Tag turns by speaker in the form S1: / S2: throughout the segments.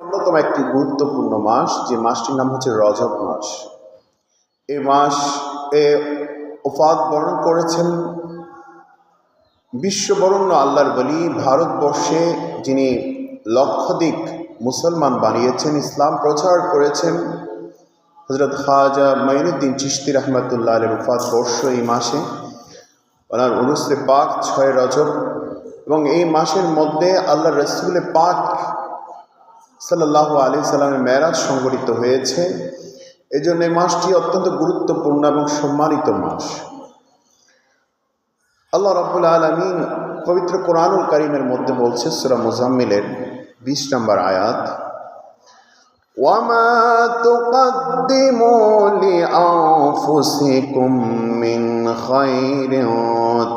S1: অন্যতম একটি গুরুত্বপূর্ণ মাস, যে মাসটির নাম হচ্ছে রজব মাস। এই মাস এ ওফাত বরণ করেছেন বিশ্ববরণ্য আল্লাহর বলি, ভারতবর্ষে যিনি লক্ষাধিক মুসলমান বানিয়েছেন, ইসলাম প্রচার করেছেন হজরত খাজা মঈনুদ্দিন চিস্তি রহমতুল্লাহ আলের উফাত বর্ষ এই মাসে। ওনার অনুসরে পাক ছয় রজব। এবং এই মাসের মধ্যে আল্লাহ রসুলের পাক সাল্লাহ আলি সাল্লামের মেরাজ সংগঠিত হয়েছে। এই জন্য এই মাসটি অত্যন্ত গুরুত্বপূর্ণ এবং সম্মানিত মাস। আল্লাহ রব্বুল আলমিন পবিত্র কোরআনুল করিমের মধ্যে বলছে সুরা মোজাম্মিলের বিশ নম্বর আয়াত وما تقدموا لأنفسكم من خير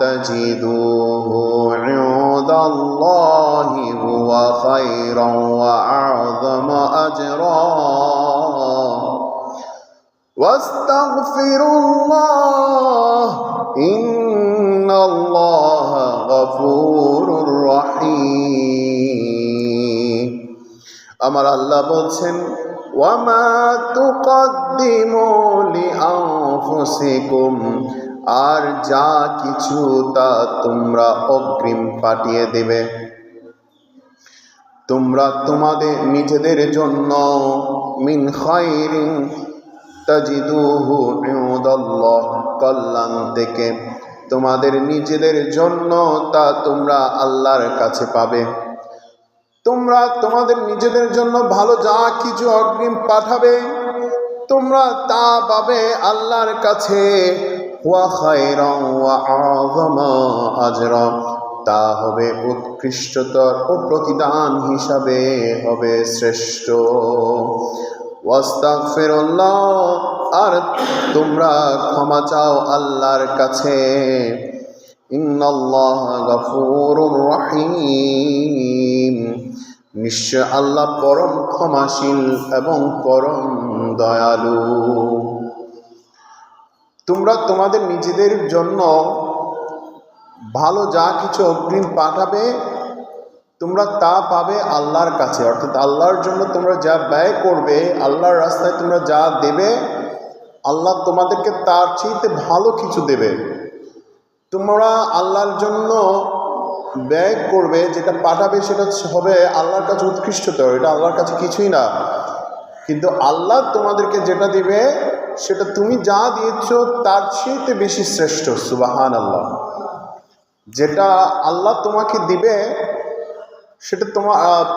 S1: تجدوه عند الله هو خيرا وأعظم أجرا واستغفروا الله إن الله غفور رحيم আমার আল্লাহ বলছেন, ওয়ামা তুকদ্দিমু লিআনফুসিকুম আর যা কিছু তা তোমরা অগ্রিম পাঠিয়ে দেবে। তোমরা তোমাদের নিজেদের জন্য মিন খাইরিন তাজিদুহু ইউদাল্লাহ কল্যাণ থেকে। তোমাদের নিজেদের জন্য তা তোমরা আল্লাহর কাছে পাবে। তোমরা তোমাদের নিজেদের জন্য ভালো যা কিছু অগ্রিম পাঠাবে, তোমরা তা পাবে আল্লাহর কাছে। তা হবে উৎকৃষ্টতর ও প্রতিদান হিসাবে হবে শ্রেষ্ঠ। আর তোমরা ক্ষমা চাও আল্লাহর কাছে। ইন্নাল্লাহ গফুরুর রহিম। নিশ্চয় আল্লাহ পরম ক্ষমাশীল এবং পরম দয়ালু। তোমরা তোমাদের নিজেদের জন্য ভালো যা কিছু অগ্রিম পাঠাবে, তোমরা তা পাবে আল্লাহর কাছে। অর্থাৎ আল্লাহর জন্য তোমরা যা ব্যয় করবে, আল্লাহর রাস্তায় তোমরা যা দেবে, আল্লাহ তোমাদেরকে তার চেয়েতে ভালো কিছু দেবে। তোমরা আল্লাহর জন্য ব্যয় করবে, যেটা পাঠাবে সেটা হবে আল্লাহর কাছে উৎকৃষ্টতর, এটা আল্লাহর কাছে কিছুই না। কিন্তু আল্লাহ তোমাদেরকে যেটা দিবে, সেটা তুমি যা দিয়েছ, তার চেয়েতে বেশি শ্রেষ্ঠ সুবাহান আল্লাহ যেটা আল্লাহ তোমাকে দিবে, সেটা তোমার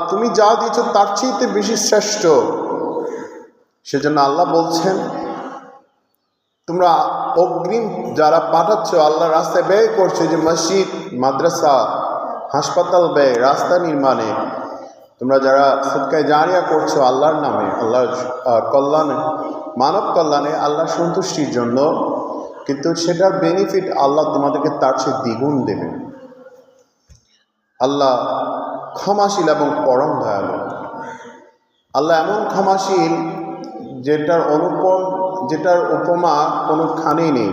S1: তুমি যা দিয়েছ, তার চেয়েতে বেশি শ্রেষ্ঠ। সেজন্য আল্লাহ বলছেন তোমরা অগ্রিম যারা পাঠাচ্ছ, আল্লাহ রাস্তায় ব্যয় করছ যে মসজিদ, মাদ্রাসা, হাসপাতাল ব্যয়, রাস্তা নির্মাণে। তোমরা যারা সৎকায় জারিয়া করছ আল্লাহর নামে, আল্লাহর কল্যাণে, মানব কল্যাণে আল্লাহ সন্তুষ্টির জন্য, কিন্তু সেটার বেনিফিট আল্লাহ তোমাদেরকে তার চেয়ে দ্বিগুণ দেবে আল্লাহ ক্ষমাশীল এবং পরম দয়ালু। আল্লাহ এমন ক্ষমাশীল যেটার অনুপম যেটার উপমা কোনোখানেই নেই।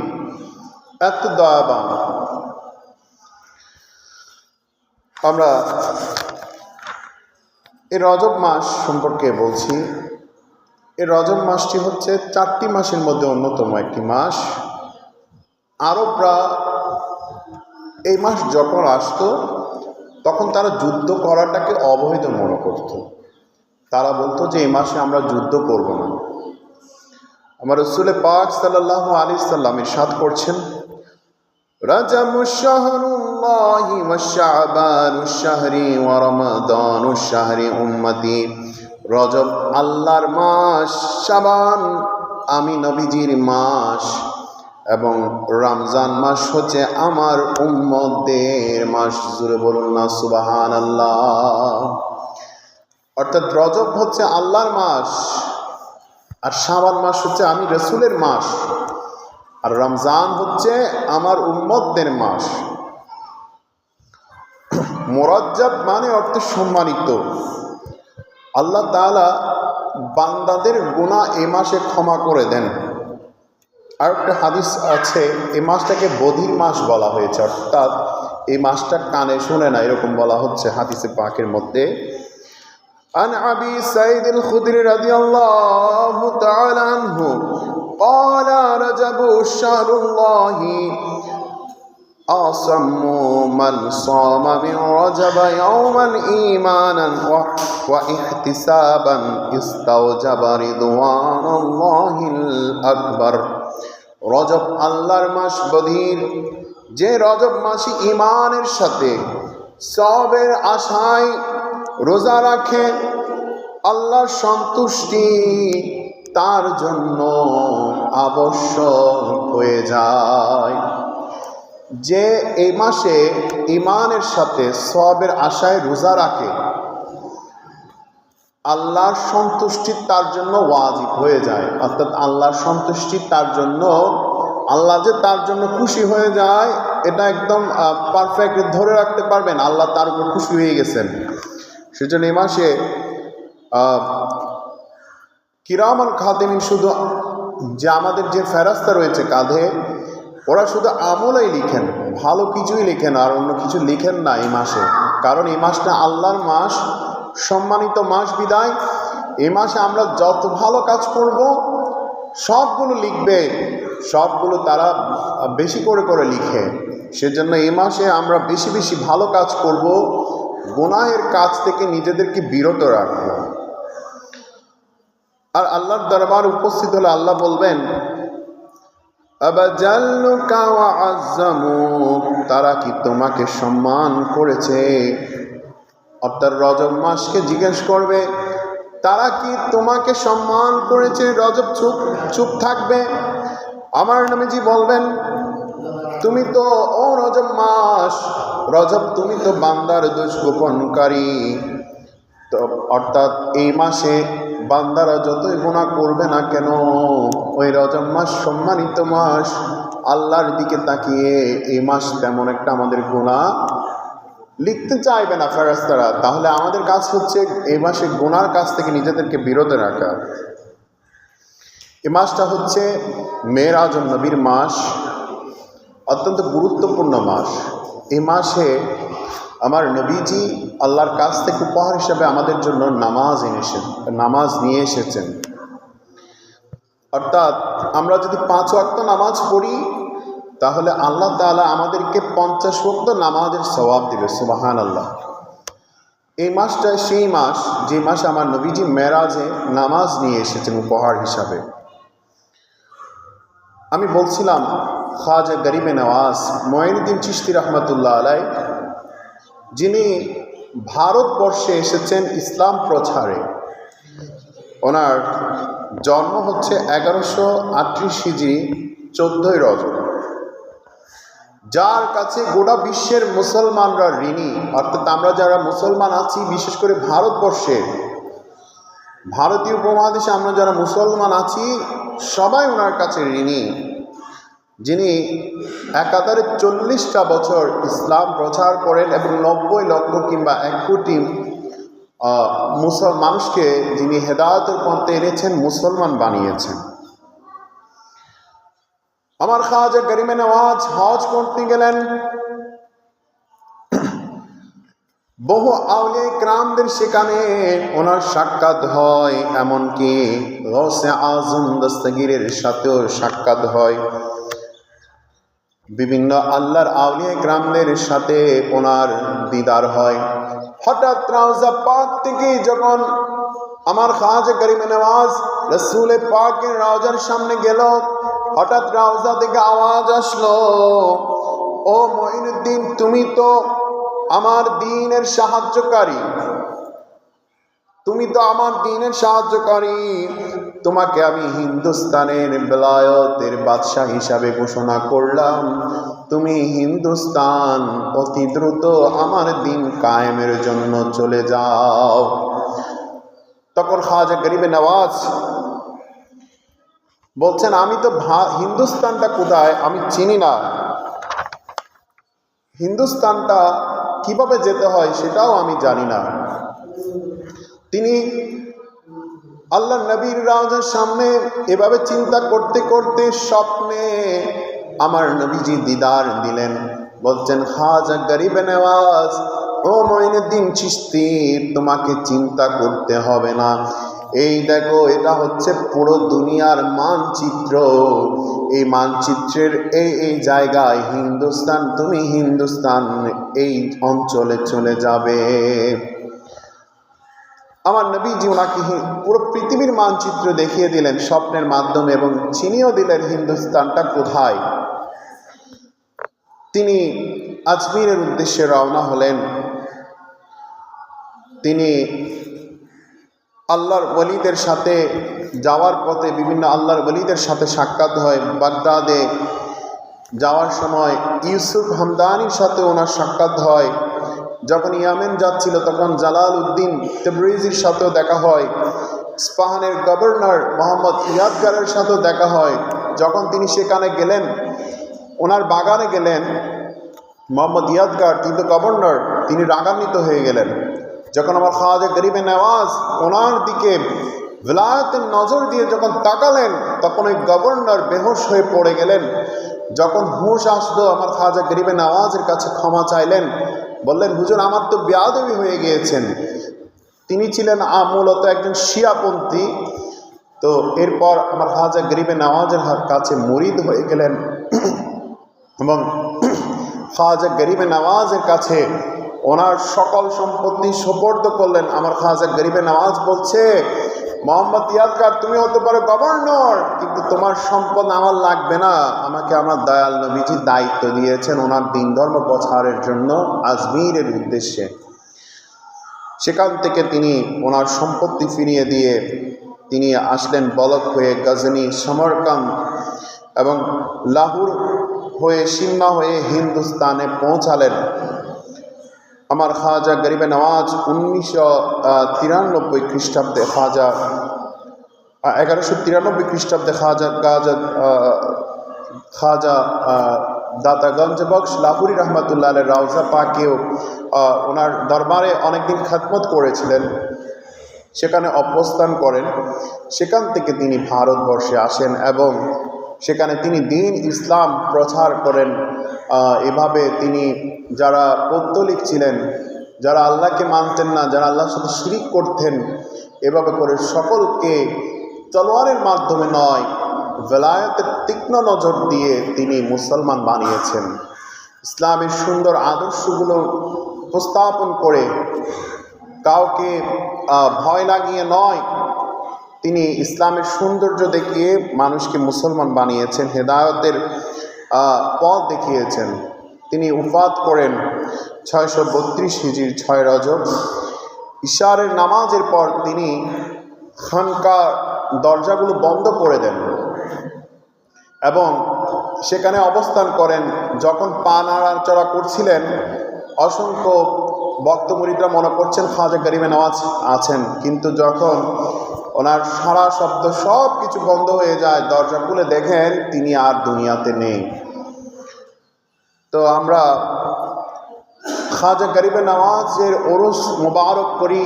S1: এত দয়াবান আমরা এই রজব মাস সম্পর্কে বলছি। এই রজব মাসটি হচ্ছে চারটি মাসের মধ্যে অন্যতম একটি মাস। আরবরা এই মাস যখন আসতো, তখন তারা যুদ্ধ করাটাকে অবৈধ মনে করত। তারা বলতো যে, এই মাসে আমরা যুদ্ধ করব না। আমার রসুলে পাক সাল্লাহ আলি সাল্লাম ইরশাদ করছেন رجب الشهر الله والشعبان الشهر ورمضان الشهر أمتي রজব আল্লাহর মাস শাবান আমি নবীজির মাস এবং রমজান মাস হচ্ছে আমার উম্মদের মাস জুড়ে বলুন না সুবাহান আল্লাহ অর্থাৎ রজব হচ্ছে আল্লাহর মাস আর শাবান মাস হচ্ছে আমি রসুলের মাস। আর রমজান হচ্ছে আমার উম্মতদের মাস। মোরাজ্জাব মানে অর্থ সম্মানিত। আল্লাহ তালা বান্দাদের গুণা এ মাসে ক্ষমা করে দেন। আর একটা হাদিস আছে এই মাসটাকে বধির মাস বলা হয়েছে। অর্থাৎ এই মাসটা কানে শুনে না, এরকম বলা হচ্ছে হাদিসে পাকের মধ্যে। عن أبي سعيد الخدري رضي الله تعالى عنه قال رجب شهر الله أصم من صام من رجب يوما إيمانا و- واحتسابا استوجب رضوان الله الأكبر রজব আল্লাহর মাস বধির যে রজব মাসে ইমানের সাথে সবের আশায় রোজা রাখে, আল্লাহর সন্তুষ্টি তার জন্য আবশ্যক হয়ে যায়। যে এই মাসে ইমানের সাথে সবের আশায় রোজা রাখে, আল্লাহর সন্তুষ্টি তার জন্য ওয়াজিব হয়ে যায়। অর্থাৎ আল্লাহর সন্তুষ্টি তার জন্য, আল্লাহ যে তার জন্য খুশি হয়ে যায়, এটা একদম পারফেক্ট ধরে রাখতে পারবেন। আল্লাহ তার উপর খুশি হয়ে গেছেন। সেজন্য এই মাসে কিরামান খাদেমিন শুধু যে আমাদের যে ফেরাস্তা রয়েছে কাঁধে, ওরা শুধু আমলেই লিখেন, ভালো কিছুই লিখেন আর অন্য কিছু লিখেন না এই মাসে। কারণ এই মাসটা আল্লাহর মাস, সম্মানিত মাস বিদায়। এই মাসে আমরা যত ভালো কাজ করব, সবগুলো লিখবে, সবগুলো তারা বেশি করে করে লিখে। সেজন্য এই মাসে আমরা বেশি বেশি ভালো কাজ করব। গুনাহের কাজ থেকে নিজেদেরকে বিরত রাখব। আর আল্লাহর দরবার উপস্থিত হলে আল্লাহ বলবেন। তারা কি তোমাকে সম্মান করেছে? অর্থাৎ রজব মাসকে জিজ্ঞেস করবে, তারা কি তোমাকে সম্মান করেছে? রজব চুপ চুপ থাকবে? আমার নামেজি বলবেন, তুমি তো ও রজব মাস রজব, তুমি তো বান্দার দোষ গোপনকারী তো অর্থাৎ এই মাসে বান্দারা যতই গুণা করবে না কেন, ওই রজব মাস, সম্মানিত মাস, আল্লাহর দিকে তাকিয়ে এই মাস তেমন একটা আমাদের গুণা লিখতে চাইবে না ফেরাস্তারা তাহলে আমাদের কাজ হচ্ছে এই মাসে গুনার কাছ থেকে নিজেদেরকে বিরত রাখা। এই মাসটা হচ্ছে মেয়েরাজ নবীর মাস, অত্যন্ত গুরুত্বপূর্ণ মাস। এই মাসে আমার নবীজি আল্লাহর কাছ থেকে উপহার হিসাবে আমাদের জন্য নামাজ এনেছেন নামাজ নিয়ে এসেছেন। অর্থাৎ আমরা যদি পাঁচ ওয়াক্ত নামাজ পড়ি, তাহলে আল্লাহ তাআলা আমাদেরকে পঞ্চাশ ওয়াক্ত নামাজের সওয়াব দিবে সুবাহান আল্লাহ এই মাসটা সেই মাস, যে মাসে আমার নবীজি মেরাজে নামাজ নিয়ে এসেছেন উপহার হিসাবে। আমি বলছিলাম খাজা গরিবে নওয়াজ, মঈনুদ্দিন চিস্তি রহমতুল্লাহ আলাই যিনি ভারতবর্ষে এসেছেন ইসলাম প্রচারে। ওনার জন্ম হচ্ছে এগারোশো আটত্রিশ হিজড়ি, চোদ্দই রজব। যার কাছে গোটা বিশ্বের মুসলমানরা ঋণী, অর্থাৎ আমরা যারা মুসলমান আছি, বিশেষ করে ভারতবর্ষে ভারতীয় উপমহাদেশে আমরা যারা মুসলমান আছি, সবাই ওনার কাছে ঋণী। যিনি একাধারে চল্লিশটা বছর ইসলাম প্রচার করেন এবং নব্বই লক্ষ কিংবা এক কোটি মুসল, মানুষকে যিনি হেদায়তের পথে এনেছেন, মুসলমান বানিয়েছেন। আমার খাজা গরিমে নওয়াজ, হজ করতে গেলেন বহু আউলে ক্রামদের সেখানে ওনার সাক্ষাৎ হয়, এমনকি গৌসে আজম দস্তগিরের সাথেও সাক্ষাৎ হয়। বিভিন্ন আল্লাহর আউলিয়া গ্রামদের সাথে ওনার দিদার হয়। হঠাৎ রাউজা পাক থেকে যখন আমার খাজা করিমে নওয়াজ রসুলে পাকের রাউজার সামনে গেল, হঠাৎ রাউজা থেকে আওয়াজ আসলো, ও মঈনুদ্দিন, তুমি তো আমার দিনের সাহায্যকারী। তুমি তো আমার দিনের সাহায্যকারী। তোমাকে আমি হিন্দুস্তানের বেলায়তের বাদশাহ হিসাবে ঘোষণা করলাম। তুমি হিন্দুস্তান অতি দ্রুত আমার দিন কায়েমের জন্য চলে যাও। তখন খাজা গরিবে নওয়াজ বলছেন, আমি তো হিন্দুস্তানটা কোথায়? আমি চিনি না। হিন্দুস্তানটা কীভাবে যেতে হয় সেটাও আমি জানি না। তিনি আল্লাহ নবীর রাজের সামনে এভাবে চিন্তা করতে করতে স্বপ্নে আমার নবীজি দিদার দিলেন। বলছেন, হাজা গরিব নেওয়াজ, ও মঈনুদ্দিন চিস্তি তোমাকে চিন্তা করতে হবে না। এই দেখো, এটা হচ্ছে পুরো দুনিয়ার মানচিত্র। এই মানচিত্রের এই এই জায়গায় হিন্দুস্তান, তুমি হিন্দুস্তান, এই অঞ্চলে চলে যাবে। আমার নবীজি ওনাকে পুরো পৃথিবীর মানচিত্র দেখিয়ে দিলেন স্বপ্নের মাধ্যমে এবং চিনিয়েও দিলেন হিন্দুস্তানটা কোথায়। তিনি আজমিরের উদ্দেশ্যে রওনা হলেন। তিনি আল্লাহর ওলিদের সাথে যাওয়ার পথে বিভিন্ন আল্লাহর ওলিদের সাথে সাক্ষাৎ হয় বাগদাদে। যাওয়ার সময় ইউসুফ হামদানির সাথে ওনার সাক্ষাৎ হয়। যখন ইয়ামেন যাচ্ছিল, তখন জালাল উদ্দিন তেবরিজির সাথেও দেখা হয়। স্পাহানের গভর্নর মোহাম্মদ ইয়াদগারের সাথেও দেখা হয়। যখন তিনি সেখানে গেলেন, ওনার বাগানে গেলেন, মোহাম্মদ ইয়াদগার কিন্তু গভর্নর, তিনি রাগান্বিত হয়ে গেলেন। যখন আমার খাওয়াজে গরিবে নেওয়াজ ওনার দিকে বিলায়তের নজর দিয়ে যখন তাকালেন, তখন ওই গভর্নর বেহোশ হয়ে পড়ে গেলেন। যখন হুঁশ আসলো, আমার খাজা গরিবে নওয়াজের কাছে ক্ষমা চাইলেন। বললেন, হুজুর, আমার তো বেয়াদবি হয়ে গিয়েছেন। তিনি ছিলেন মূলত একজন শিয়াপন্থী। তো এরপর আমার খাজা গরিবে নওয়াজের কাছে মরিদ হয়ে গেলেন। এবং খাজা গরিবে নওয়াজের কাছে ওনার সকল সম্পত্তি সোপর্দ করলেন। আমার খাজা গরিবে নামাজ বলছে, মোহাম্মদ ইয়াদকার তুমি হতে পারো গভর্নর, কিন্তু তোমার সম্পদ আমার লাগবে না। আমাকে আমার দয়াল নবীজি দায়িত্ব দিয়েছেন ওনার দিন ধর্ম প্রচারের জন্য আজমিরের উদ্দেশ্যে। সেখান থেকে তিনি ওনার সম্পত্তি ফিরিয়ে দিয়ে তিনি আসলেন বলক হয়ে গজনী সমরকান এবং লাহুর হয়ে সিমনা হয়ে হিন্দুস্তানে পৌঁছালেন। আমার খাজা গরিবে নওয়াজ উনিশশো তিরানব্বই খ্রিস্টাব্দে খাজা এগারোশো তিরানব্বই খ্রিস্টাব্দে খাজা খাজা আহ, দাতাগঞ্জ বক্স লাহুরি রহমতুল্লাহ আলের রাউজা পাকেও ওনার দরবারে অনেকদিন খাতমত করেছিলেন সেখানে অবস্থান করেন সেখান থেকে তিনি ভারতবর্ষে আসেন এবং সেখানে তিনি দিন ইসলাম প্রচার করেন। এভাবে তিনি যারা পৌত্তলিক ছিলেন, যারা আল্লাহকে মানতেন না, যারা আল্লাহর সাথে শিরিক করতেন, এভাবে করে সকলকে তলোয়ারের মাধ্যমে নয় বেলায়তের তীক্ষ্ণ নজর দিয়ে তিনি মুসলমান বানিয়েছেন। ইসলামের সুন্দর আদর্শগুলো উপস্থাপন করে কাউকে ভয় লাগিয়ে নয় তিনি ইসলামের সৌন্দর্য দেখিয়ে মানুষকে মুসলমান বানিয়েছেন, হেদায়তের পথ দেখিয়েছেন। তিনি উপাত করেন ছয়শো বত্রিশ হিজির ছয় রজব। ইশারের নামাজের পর তিনি খানকা দরজাগুলো বন্ধ করে দেন এবং সেখানে অবস্থান করেন। যখন পা নাড়াচড়া করছিলেন, অসংখ্য বক্তমরিদরা মনে করছেন, খাজা গরিবে নওয়াজ আছেন। কিন্তু যখন ওনার সারা শব্দ সব কিছু বন্ধ হয়ে যায়, দরজা খুলে দেখেন তিনি আর দুনিয়াতে নেই। তো আমরা খাজা গরিবে নওয়াজের ওরস মোবারক করি,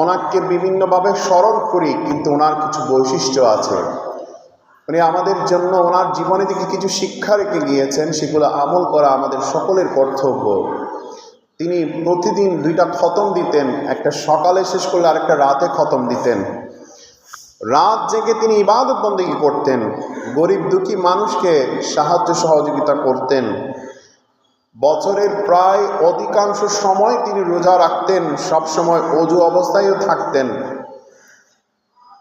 S1: ওনাকে বিভিন্নভাবে স্মরণ করি, কিন্তু ওনার কিছু বৈশিষ্ট্য আছে। উনি আমাদের জন্য ওনার জীবনে থেকে কিছু শিক্ষা রেখে গিয়েছেন, সেগুলো আমল করা আমাদের সকলের কর্তব্য। তিনি প্রতিদিন দুইটা খতম দিতেন, একটা সকালে শেষ করলে আরেকটা রাতে খতম দিতেন। রাত জেগে তিনি ইবাদত বন্দেগী করতেন। গরিব দুঃখী মানুষকে সাহায্য সহযোগিতা করতেন। বছরের প্রায় অধিকাংশ সময় তিনি রোজা রাখতেন সব সময় অজু অবস্থায়ও থাকতেন।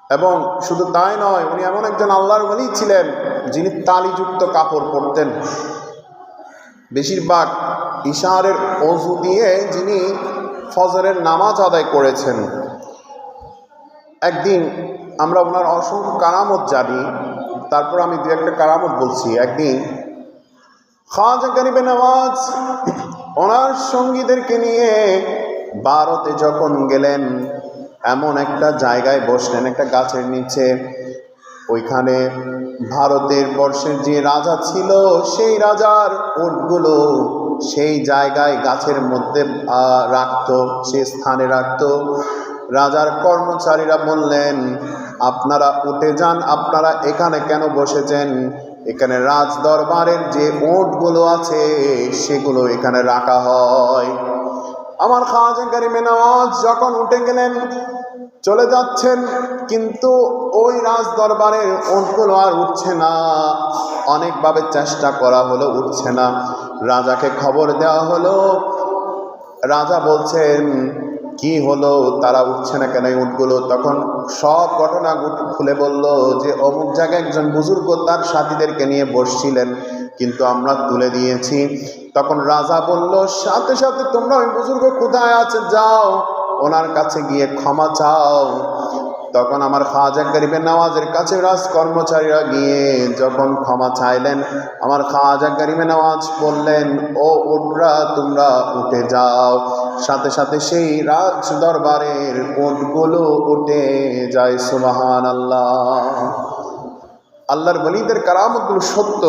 S1: এবং শুধু তাই নয়, উনি এমন একজন আল্লাহর বলি ছিলেন, যিনি তালিযুক্ত কাপড় পরতেন। বেশিরভাগ ইশারের অজু দিয়ে যিনি ফজরের নামাজ আদায় করেছেন। একদিন আমরা ওনার অসংখ্য কারামত জানি, তারপর আমি দু একটা কারামত বলছি। একদিন খাজা গরিবে নওয়াজ ওনার সঙ্গীদেরকে নিয়ে ভারতে যখন গেলেন, এমন একটা জায়গায় বসলেন, একটা গাছের নিচে। ওইখানে ভারতের বর্ষের যে রাজা ছিল, সেই রাজার ওটগুলো সেই জায়গায় গাছের মধ্যে রাখতো সেই স্থানে রাখতো। রাজার কর্মচারীরা বললেন আপনারা উঠে যান, আপনারা এখানে কেন বসেছেন? এখানে রাজ দরবারের যে ওটগুলো আছে, সেগুলো এখানে রাখা হয়। আমার খাজা কারিমে নওয়াজ যখন উঠে গেলেন, চলে যাচ্ছেন, কিন্তু ওই রাজ দরবারের ওটগুলো আর উঠছে না। অনেকভাবে চেষ্টা করা হলো, উঠছে না। রাজাকে খবর দেওয়া হলো। রাজা বলছেন কি হলো, তারা উঠছে না কেন উঠগুলো তখন সব ঘটনা খুলে বলল যে, অমুক জায়গায় একজন বুজুর্গ তার সাথীদেরকে নিয়ে বসছিলেন, কিন্তু আমরা তুলে দিয়েছি। তখন রাজা বলল, সাথে সাথে তোমরা ওই বুজুর্গ কোথায় আছে? যাও, ওনার কাছে গিয়ে ক্ষমা চাও। তখন আমার খাজা গরিবের নওয়াজের কাছে রাজ কর্মচারীরা গিয়ে যখন ক্ষমা চাইলেন, আমার খাজা গরিবে নওয়াজ বললেন ও উটরা, তোমরা উঠে যাও। সাথে সাথে সেই রাজ দরবারের উটগুলো উঠে যায় সুবাহান আল্লাহ আল্লাহর বলিদের কারামতগুলো সত্য।